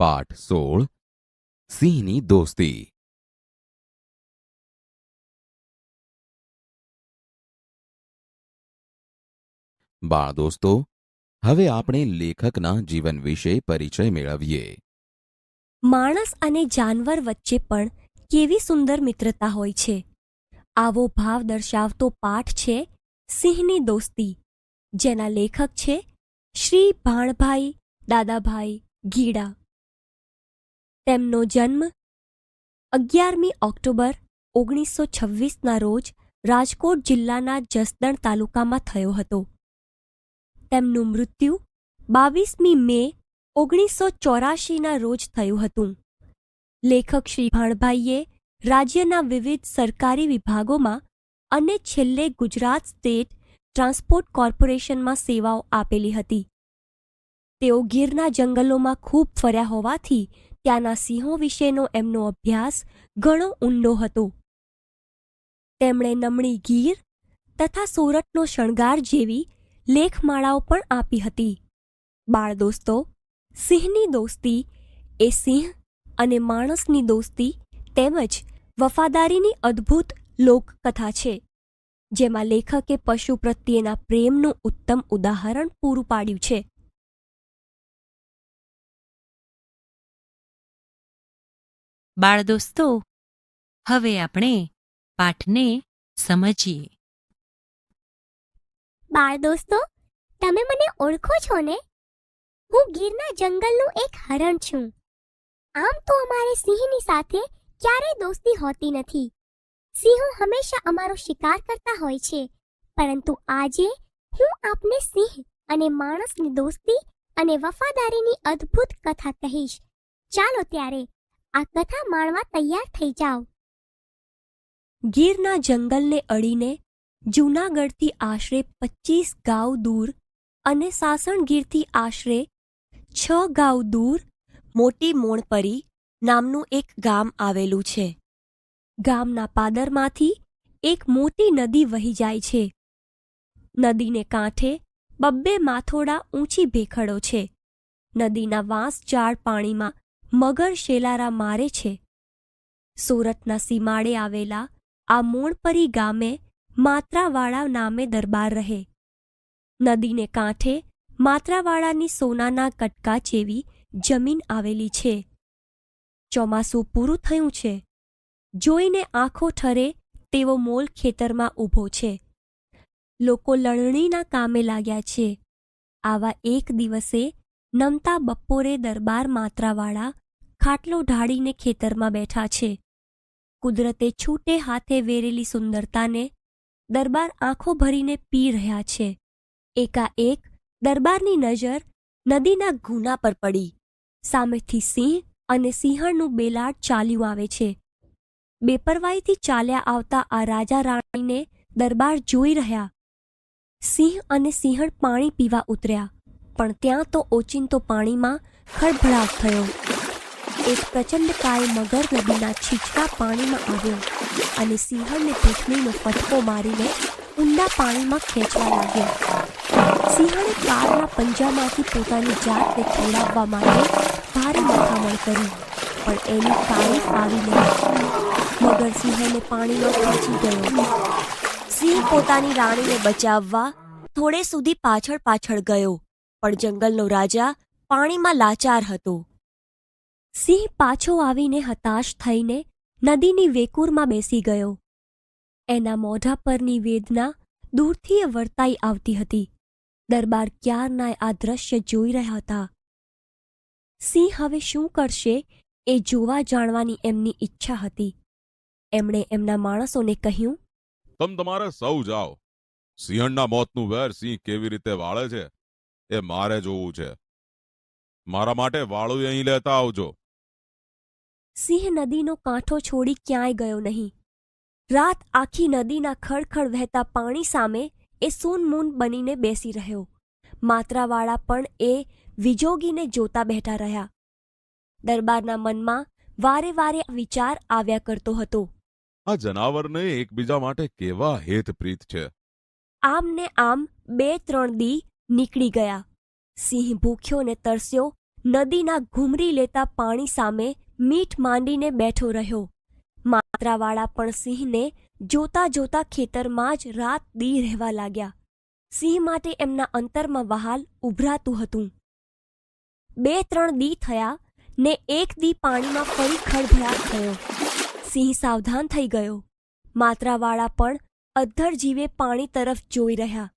પાઠ સોળ સિંહની દોસ્તી. બાળ દોસ્તો, હવે આપણે લેખકના જીવન વિશે પરિચય મેળવીએ. માણસ અને જાનવર વચ્ચે પણ કેવી સુંદર મિત્રતા હોય છે. આવો ભાવ દર્શાવતો પાઠ છે સિંહની દોસ્તી, જેના લેખક છે શ્રી ભાણભાઈ, દાદાભાઈ ગીડા. તેમનો જન્મ અગિયારમી ઓક્ટોબર ઓગણીસો છવ્વીસના રોજ રાજકોટ જિલ્લાના જસદણ તાલુકામાં થયો હતો. તેમનું મૃત્યુ બાવીસમી મે ઓગણીસો ચોરાશીના રોજ થયું હતું. લેખક શ્રી ભાણભાઈએ રાજ્યના વિવિધ સરકારી વિભાગોમાં અને છેલ્લે ગુજરાત સ્ટેટ ટ્રાન્સપોર્ટ કોર્પોરેશનમાં સેવાઓ આપેલી હતી. તેઓ ગીરના જંગલોમાં ખૂબ ફર્યા હોવાથી ત્યાંના સિંહો વિશેનો એમનો અભ્યાસ ઘણો ઊંડો હતો. તેમણે નમણી ગીર તથા સોરઠનો શણગાર જેવી લેખમાળાઓ પણ આપી હતી. બાળ દોસ્તો, સિંહની દોસ્તી એ સિંહ અને માણસની દોસ્તી તેમજ વફાદારીની અદ્ભુત લોકકથા છે, જેમાં લેખકે પશુ પ્રત્યેના પ્રેમનું ઉત્તમ ઉદાહરણ પૂરું પાડ્યું છે. બાળદોસ્તો હવે આપણે પાઠને સમજીએ. બાળ દોસ્તો, તમે મને ઓળખો છો ને? હું ગીરના જંગલનું એક હરણ છું. આમ તો અમારે સિંહની સાથે ક્યારેય દોસ્તી હોતી નથી. સિંહો હંમેશા અમારો શિકાર કરતા હોય છે, પરંતુ આજે હું આપને સિંહ અને માણસની દોસ્તી અને વફાદારીની અદ્ભુત કથા કહીશ. ચાલો ત્યારે આ કથા માણવા તૈયાર થઈ જાઓ. ગીરના જંગલને અડીને જૂનાગઢથી આશરે પચીસ ગાંવ દૂર અને સાસણગીરથી આશરે છ ગાંવ દૂર મોટી મોણપરી નામનું એક ગામ આવેલું છે. ગામના પાદરમાંથી એક મોટી નદી વહી જાય છે. નદીને કાંઠે બબ્બે માથોડા ઊંચી ભેખડો છે. નદીના વાંસ જાળ પાણીમાં મગર શેલારા મારે છે. સુરતના સીમાડે આવેલા આ મોણપરી ગામે માત્રાવાળા નામે દરબાર રહે. નદીને કાંઠે માત્રાવાળાની સોનાના કટકા જેવી જમીન આવેલી છે. ચોમાસું પૂરું થયું છે. જોઈને આંખો ઠરે તેવો મોલ ખેતરમાં ઊભો છે. લોકો લણણીના કામે લાગ્યા છે. આવા એક દિવસે નમતા બપોરે દરબાર માત્રાવાળા ખાટલો ઢાળીને ખેતરમાં બેઠા છે. કુદરતે છૂટે હાથે વેરેલી સુંદરતાને દરબાર આંખો ભરીને પી રહ્યા છે. એકાએક દરબારની નજર નદીના ગુના પર પડી. સામેથી સિંહ અને સિંહણનું બેલાડ ચાલ્યું આવે છે. બેપરવાઈથી ચાલ્યા આવતા આ રાજા રાણીને દરબાર જોઈ રહ્યા. સિંહ અને સિંહણ પાણી પીવા ઉતર્યા. પણ ત્યાં તો ઓચિંતો પાણીમાં ખળભળાટ થયો. એક પ્રચંડ કાય મગર નદીના છીછરા પાણીમાં આવ્યો અને સિંહણને પૃથ્વીનો ફટકો મારીને ઊંડા પાણીમાં ખેંચવા લાગ્યો. સિંહણે કારના પંજામાંથી પોતાની જાતને ખેડાવવા માટે ભારે મથામણ કરી, પણ એની કાળી આવી નહીં મગર સિંહને પાણીમાં ખેંચી ગયો. સિંહ પોતાની રાણીને બચાવવા થોડે સુધી પાછળ પાછળ ગયો. પણ જંગલનો રાજા પાણીમાં લાચાર હતો. સિંહ પાછો આવીને હતાશ થઈને નદીની વેકુરમાં બેસી ગયો. એના મોઢા પરની વેદના દૂરથી વર્તાઈ આવતી હતી. દરબાર ક્યારના આ દ્રશ્ય જોઈ રહ્યા હતા. સિંહ હવે શું કરશે એ જોવા જાણવાની એમની ઈચ્છા હતી. એમણે એમના માણસોને કહ્યું, તમ તમારે સૌ જાઓ. સિંહણના મોતનું વેર સિંહ કેવી રીતે વાળે છે એ મારે જોવું છે. મારા માટે વાળું અહીં લેતા આવજો. સિંહ નદીનો કાંઠો છોડી ક્યાંય ગયો નહીં. રાત આખી નદીના ખડખડ વહેતા પાણી સામે એ સૂનમૂન બનીને બેસી રહ્યો. માત્રાવાળા પણ એ વિજોગીને જોતા બેઠા રહ્યા. દરબારના મનમાં વારે વારે વિચાર આવ્યા કરતો હતો. આ જનાવરને એકબીજા માટે કેવા હેતપ્રીત છે? આમ ને આમ બે ત્રણ દી નીકળી ગયા. સિંહ ભૂખ્યો ને તરસ્યો, નદીના ઘૂમરી લેતા પાણી સામે મીઠ માંડીને બેઠો રહ્યો. માત્રાવાળા પણ સિંહને જોતા જોતા ખેતરમાં જ રાત દી રહેવા લાગ્યા. સિંહ માટે એમના અંતરમાં વહાલ ઉભરાતું હતું. બે ત્રણ દી થયા ને એક દી પાણીમાં ફરી ખળભળાટ થયો. સિંહ સાવધાન થઈ ગયો. માત્રાવાળા પણ અદ્ધર જીવે પાણી તરફ જોઈ રહ્યા.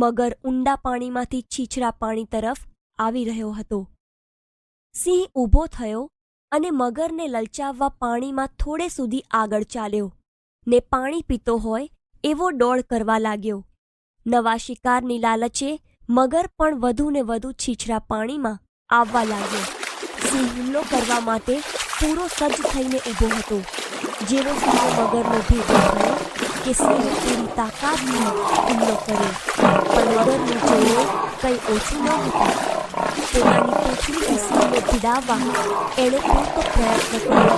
મગર ઊંડા પાણીમાંથી છીછરા પાણી તરફ આવી રહ્યો હતો. સિંહ ઊભો થયો અને મગરને લલચાવવા પાણીમાં થોડે સુધી આગળ ચાલ્યો. ને પાણી પીતો હોય એવો દોડ કરવા લાગ્યો. નવા શિકારની લાલચે મગર પણ વધુ ને વધુ છીછરા પાણીમાં આવવા લાગ્યો. સિંહ હુમલો કરવા માટે પૂરો સજ્જ થઈને ઊભો હતો. જેવો સિંહ મગરનો ભેગો થયો કે સિંહ પૂરી તાકાતનો હુમલો કર્યો પણ મગરનું જોયો કંઈ ઓછું ન હતું પોતાની પૂંછડીથી સિંહને ભીડાવવા એણે પૂરતો પ્રયત્ન કર્યો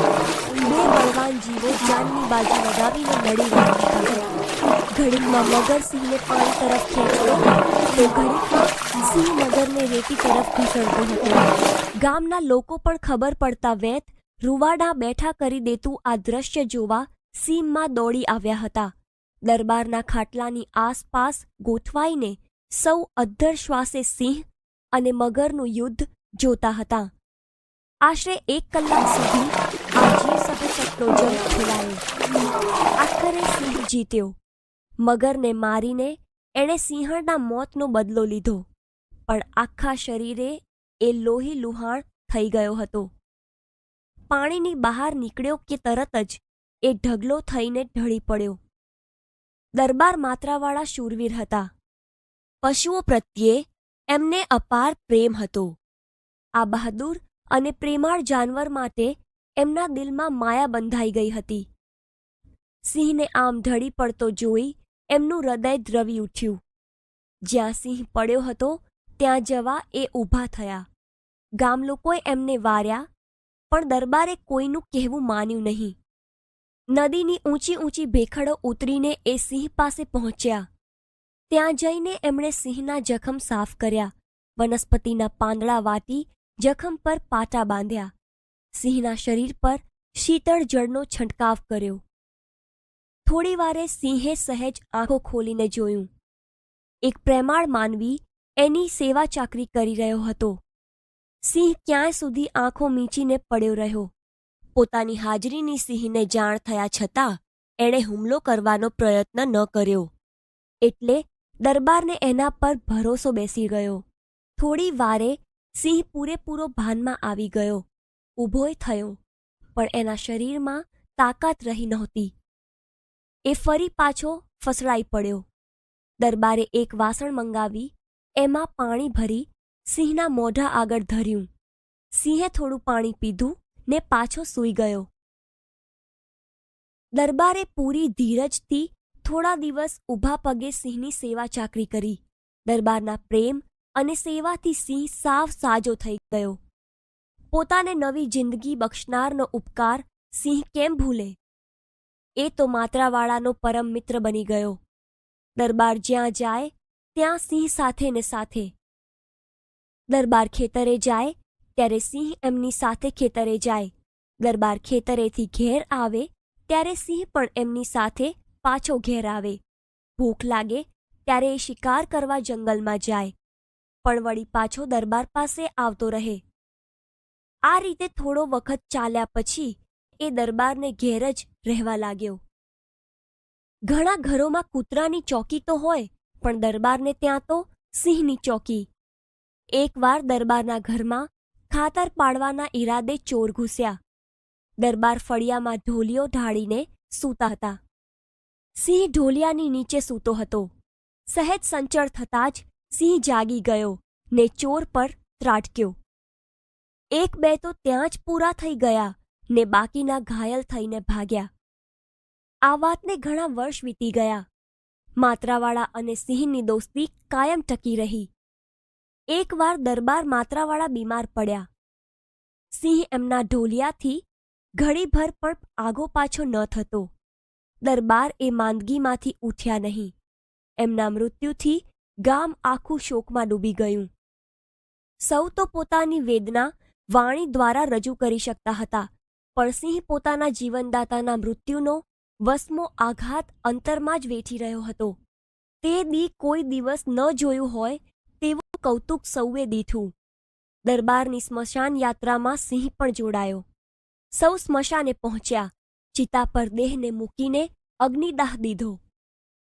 બે બળવાન જીવો જાનની બાજુ લગાવીને લડી રહ્યા હતા ઘડીકમાં મગર સિંહને પાણી તરફ ખેંચ્યો તો ઘડીકમાં સિંહ મગરને રેતી તરફ ઘૂસડતો હતો ગામના લોકો પણ ખબર પડતા વેત રૂવાડા બેઠા કરી દેતું આ દ્રશ્ય જોવા સીમમાં દોડી આવ્યા હતા. દરબારના ખાટલાની આસપાસ ગોઠવાઈને સૌ અધ્ધર શ્વાસે સિંહ અને મગરનું યુદ્ધ જોતા હતા. આશરે એક કલાક સુધી આ જીવસભેચકનો જંગ આખરે સિંહ જીત્યો. મગરને મારીને એણે સિંહણના મોતનો બદલો લીધો. પણ આખા શરીરે એ લોહી લુહાણ થઈ ગયો હતો. પાણીની બહાર નીકળ્યો કે તરત જ એ ઢગલો થઈને ઢળી પડ્યો. દરબાર માત્રાવાળા શૂરવીર હતા. પશુઓ પ્રત્યે એમને અપાર પ્રેમ હતો. આ બહાદુર અને પ્રેમાળ જાનવર માટે એમના દિલમાં માયા બંધાઈ ગઈ હતી. સિંહને આમ ઢળી પડતો જોઈ એમનું હૃદય દ્રવી ઉઠ્યું. જ્યાં સિંહ પડ્યો હતો, ત્યાં જવા એ ઊભા થયા. ગામ લોકોએ એમને વાર્યા, પણ દરબારે કોઈનું કહેવું માન્યું નહીં. નદીની ઊંચી ઊંચી ભેખડો ઉતરીને એ સિંહ પાસે પહોંચ્યા. ત્યાં જઈને એમણે સિંહના જખમ સાફ કર્યા. વનસ્પતિના પાંદડા વાટી જખમ પર પાટા બાંધ્યા. સિંહના શરીર પર શીતળ જળનો છંટકાવ કર્યો. થોડી વારે સિંહે સહેજ આંખો ખોલીને જોયું. એક પ્રેમાળ માનવી એની સેવા ચાકરી કરી રહ્યો હતો. સિંહ ક્યાંય સુધી આંખો મીંચીને પડ્યો રહ્યો. પોતાની હાજરીની સિંહને જાણ થયા છતાં એણે હુમલો કરવાનો પ્રયત્ન ન કર્યો. એટલે દરબારને એના પર ભરોસો બેસી ગયો. થોડી વારે સિંહ પૂરેપૂરો ભાનમાં આવી ગયો. ઊભોય થયો, પણ એના શરીરમાં તાકાત રહી નહોતી. એ ફરી પાછો ફસડાઈ પડ્યો. દરબારે એક વાસણ મંગાવી, એમાં પાણી ભરી સિંહના મોઢા આગળ ધર્યું. સિંહે થોડું પાણી પીધું ને પાછો સૂઈ ગયો. દરબારે પૂરી ધીરજથી થોડા દિવસ ઊભા પગે સિંહની સેવા ચાકરી કરી. દરબારના પ્રેમ અને સેવાથી સિંહ સાવ સાજો થઈ ગયો. પોતાને નવી જિંદગી બક્ષનારનો ઉપકાર સિંહ કેમ ભૂલે? એ તો માત્રાવાળાનો પરમ મિત્ર બની ગયો. દરબાર જ્યાં જાય, ત્યાં સિંહ સાથે ને સાથે. દરબાર ખેતરે જાય ત્યારે સિંહ એમની સાથે ખેતરે જાય. દરબાર ખેતરેથી ઘેર આવે, ત્યારે સિંહ પણ એમની સાથે પાછો ઘેર આવે. ભૂખ લાગે, ત્યારે એ શિકાર કરવા જંગલમાં જાય. પણ વળી પાછો દરબાર પાસે આવતો રહે. આ રીતે થોડો વખત ચાલ્યા પછી એ દરબારને ઘેર જ રહેવા લાગ્યો. ઘણા ઘરોમાં કૂતરાની ચોકી તો હોય, પણ દરબારને ત્યાં તો સિંહની ચોકી. એકવાર દરબારના ઘરમાં ખાતર પાડવાના ઈરાદે ચોર ઘૂસ્યા. દરબાર ફળિયામાં ઢોલિયો ઢાળીને સૂતા હતા. સિંહ ઢોલિયાની નીચે સૂતો હતો. સહેજ સંચળ થતાં જ સિંહ જાગી ગયો ને ચોર પર ત્રાટક્યો. એક બે તો ત્યાં જ પૂરા થઈ ગયા ને બાકીના ઘાયલ થઈને ભાગ્યા. આ વાતને ઘણા વર્ષ વીતી ગયા. માત્રાવાળા અને સિંહની દોસ્તી કાયમ ટકી રહી. એકવાર દરબાર માત્રાવાળા બીમાર પડ્યા. સિંહ એમના ઢોલિયાથી ઘડીભર પણ આગો પાછો ન થતો. દરબાર એ માંદગીમાંથી ઉઠ્યા નહીં. એમના મૃત્યુથી ગામ આખું શોકમાં ડૂબી ગયું. સૌ તો પોતાની વેદના વાણી દ્વારા રજૂ કરી શકતા હતા, પણ સિંહ પોતાના જીવનદાતાના મૃત્યુનો વસમો આઘાત અંતરમાં જ વેઠી રહ્યો હતો. તે દી કોઈ દિવસ ન જોયું હોય કૌતુક સૌએ દીઠું. દરબારની સ્મશાન યાત્રામાં સિંહ પણ જોડાયો. સૌ સ્મશાને પહોંચ્યા. ચિતા પર દેહને મૂકીને અગ્નિદાહ દીધો.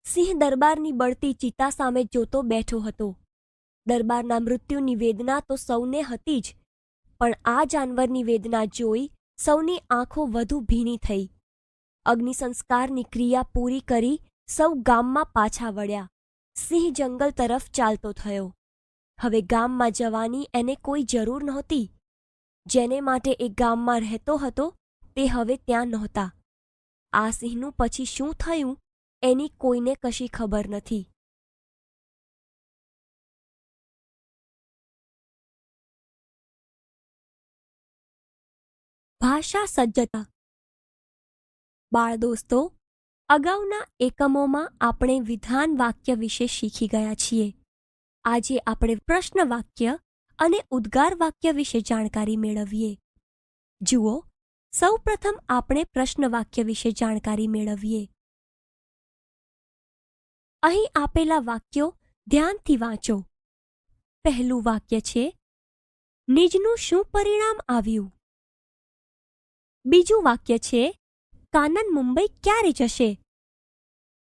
સિંહ દરબારની બળતી ચિતા સામે જોતો બેઠો હતો. દરબારના મૃત્યુની વેદના તો સૌને હતી જ, પણ આ જાનવરની વેદના જોઈ સૌની આંખો વધુ ભીની થઈ. અગ્નિ સંસ્કારની ક્રિયા પૂરી કરી સૌ ગામમાં પાછા વળ્યા. સિંહ જંગલ તરફ ચાલતો થયો. હવે ગામમાં જવાની એને કોઈ જરૂર નહોતી. જેને માટે એ ગામમાં રહેતો હતો, તે હવે ત્યાં નહોતા. આ સિંહનું પછી શું થયું, એની કોઈને કશી ખબર નથી. ભાષા સજ્જતા. બાળ દોસ્તો, અગાઉના એકમોમાં આપણે વિધાન વાક્ય વિશે શીખી ગયા છીએ. આજે આપણે પ્રશ્ન વાક્ય અને ઉદ્ગાર વાક્ય વિશે જાણકારી મેળવીએ. જુઓ, સૌપ્રથમ આપણે પ્રશ્ન વાક્ય વિશે જાણકારી મેળવીએ. અહીં આપેલા વાક્યો ધ્યાનથી વાંચો. પહેલું વાક્ય છે, નિજનું શું પરિણામ આવ્યું? બીજું વાક્ય છે, કાનન મુંબઈ ક્યારે જશે?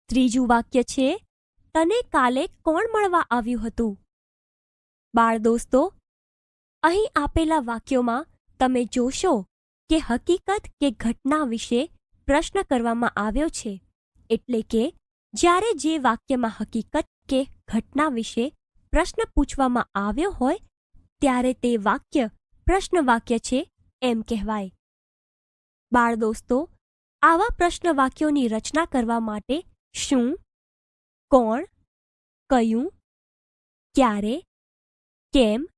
ત્રીજું વાક્ય છે તને કાલે કોણ મળવા આવ્યું હતું? બાળ દોસ્તો, અહીં આપેલા વાક્યોમાં તમે જોશો કે હકીકત કે ઘટના વિશે પ્રશ્ન કરવામાં આવ્યો છે. એટલે કે, જ્યારે જે વાક્યમાં હકીકત કે ઘટના વિશે પ્રશ્ન પૂછવામાં આવ્યો હોય, ત્યારે તે વાક્ય પ્રશ્ન વાક્ય છે એમ કહેવાય. બાળ દોસ્તો, આવા પ્રશ્ન વાક્યોની રચના કરવા માટે શું કોણ? કયું? ક્યારે? કેમ?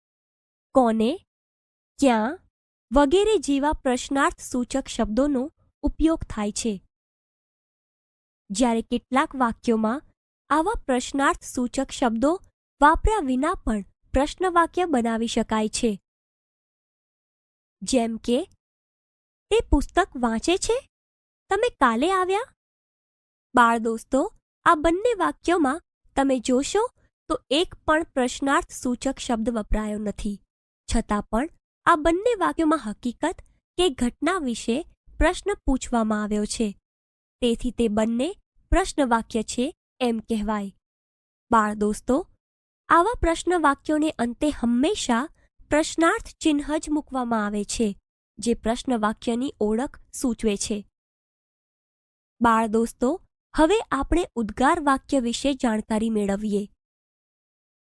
કોને? ક્યાં? વગેરે જેવા પ્રશ્નાર્થ સૂચક શબ્દોનો ઉપયોગ થાય છે. જ્યારે કેટલાક વાક્યોમાં આવા પ્રશ્નાર્થ સૂચક શબ્દો વાપર્યા વિના પણ પ્રશ્નવાક્ય બનાવી શકાય છે. જેમ કે તે પુસ્તક વાંચે છે? તમે કાલે આવ્યા? બાળ દોસ્તો આ બંને વાક્યોમાં તમે જોશો તો એક પણ પ્રશ્નાર્થ સૂચક શબ્દ વપરાયો નથી. છતાં પણ આ બંને વાક્યોમાં હકીકત કે ઘટના વિશે પ્રશ્ન પૂછવામાં આવ્યો છે. તેથી તે બંને પ્રશ્ન વાક્ય છે એમ કહેવાય. બાળ દોસ્તો, આવા પ્રશ્ન વાક્યોને અંતે હંમેશા પ્રશ્નાર્થ ચિહ્ન જ મૂકવામાં આવે છે, જે પ્રશ્ન વાક્યની ઓળખ સૂચવે છે. બાળ દોસ્તો હવે આપણે ઉદ્ગાર વાક્ય વિશે જાણકારી મેળવીએ.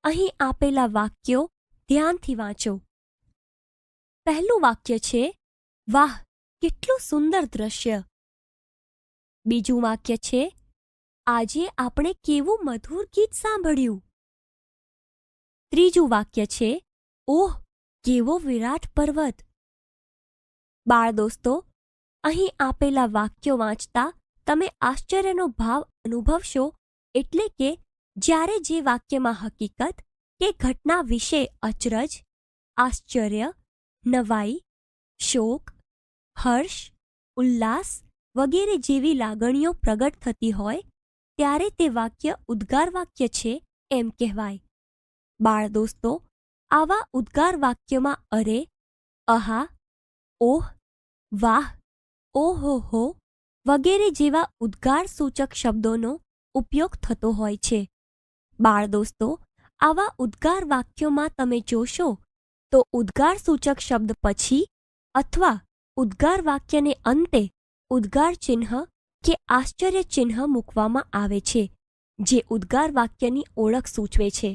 અહીં આપેલા વાક્યો ધ્યાનથી વાંચો. પહેલું વાક્ય છે, વાહ, કેટલું સુંદર દ્રશ્ય. બીજું વાક્ય છે, આજે આપણે કેવું મધુર ગીત સાંભળ્યું. ત્રીજું વાક્ય છે, ઓહ, કેવો વિરાટ પર્વત. બાળ દોસ્તો, અહીં આપેલા વાક્યો વાંચતા તમે આશ્ચર્યનો ભાવ અનુભવશો એટલે કે જ્યારે જે વાક્યમાં હકીકત કે ઘટના વિશે અચરજ, આશ્ચર્ય, નવાઈ, શોક, હર્ષ, ઉલ્લાસ વગેરે જેવી લાગણીઓ પ્રગટ થતી હોય, ત્યારે તે વાક્ય ઉદ્ગાર વાક્ય છે એમ કહેવાય. બાળ દોસ્તો, આવા ઉદ્ગાર વાક્યમાં અરે, અહા, ઓહ, વાહ, ઓહો, હો વગેરે જેવા ઉદ્ગાર સૂચક શબ્દોનો ઉપયોગ થતો હોય છે. બાળ દોસ્તો, આવા ઉદ્ગાર વાક્યોમાં તમે જોશો તો ઉદ્ગાર સૂચક શબ્દ પછી અથવા ઉદ્ગાર વાક્યને અંતે ઉદ્ગાર ચિહ્ન કે આશ્ચર્ય ચિહ્ન મૂકવામાં આવે છે, જે ઉદ્ગાર વાક્યની ઓળખ સૂચવે છે.